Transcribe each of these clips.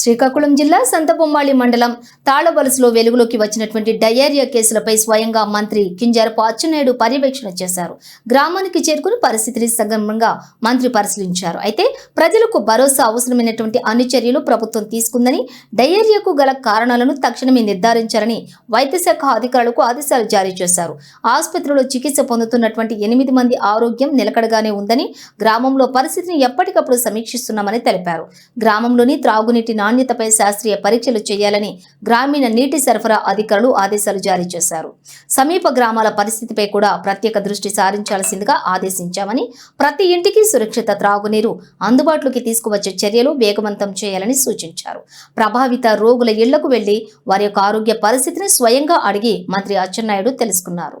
శ్రీకాకుళం జిల్లా సంతబొమ్మాళి మండలం తాళవలసలో వెలుగులోకి వచ్చినటువంటి డయేరియా కేసులపై స్వయంగా మంత్రి కింజారపు అచ్చెన్నాయుడు పర్యవేక్షణ చేశారు. గ్రామానికి చేరుకుని పరిస్థితిని సగమంగా మంత్రి పరిశీలించారు. అయితే ప్రజలకు భరోసా అవసరమైనటువంటి అన్ని చర్యలు ప్రభుత్వం తీసుకుందని డయేరియాకు గల కారణాలను తక్షణమే నిర్ధారించాలని వైద్య శాఖ అధికారులకు ఆదేశాలు జారీ చేశారు. ఆసుపత్రిలో చికిత్స పొందుతున్నటువంటి ఎనిమిది మంది ఆరోగ్యం నిలకడగానే ఉందని గ్రామంలో పరిస్థితిని ఎప్పటికప్పుడు సమీక్షిస్తున్నామని తెలిపారు. గ్రామంలోని త్రాగునీటి నాణ్యతపై శాస్త్రీయ పరీక్షలు చేయాలని గ్రామీణ నీటి సరఫరా అధికారులు ఆదేశాలు జారీ చేశారు. సమీప గ్రామాల పరిస్థితిపై కూడా ప్రత్యేక దృష్టి సారించాల్సిందిగా ఆదేశించామని ప్రతి ఇంటికి సురక్షిత త్రాగునీరు అందుబాటులోకి తీసుకువచ్చే చర్యలు వేగవంతం చేయాలని సూచించారు. ప్రభావిత రోగుల ఇళ్ళకు వెళ్ళి వారి యొక్క ఆరోగ్య పరిస్థితిని స్వయంగా అడిగి మంత్రి అచ్చెన్నాయుడు తెలుసుకున్నారు.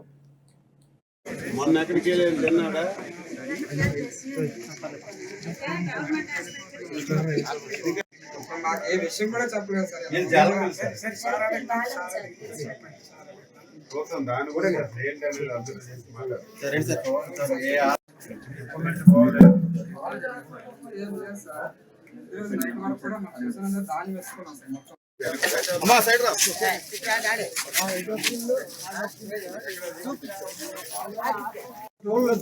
మొన్న మాకు ఏ విషయం కూడా చెప్పలేదు సార్. నేను జరగలేదు సార్ కోసం దాన్ని కూడా సార్ అమ్మా సైడ్ రా.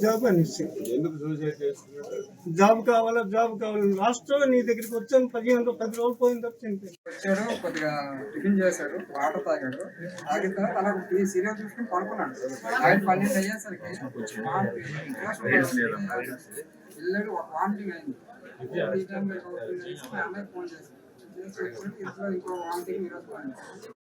జాబ్ అని ఎందుకు సూసైడ్ చేసుకున్నాడు జాబ్ కావాలా జాబ్ కావాలి? లాస్ట్ నీ దగ్గరికి వచ్చాను పదిహేను పది రోజులు పోయిన చనిపోయింది. వచ్చాడు కొద్దిగా టిఫిన్ చేశాడు వాటర్ తాగాడు తాగిన తర్వాత అలా ఈ సీరియల్ చూసుకుని పడుకున్నాడు. నైట్ పన్నెండు అయ్యేసరికి వెళ్ళాడు వామిటింగ్ అయింది. ఈ టైంలో ఫోన్ చేశాడు. ఇంకో వామిటింగ్ ఈరోజు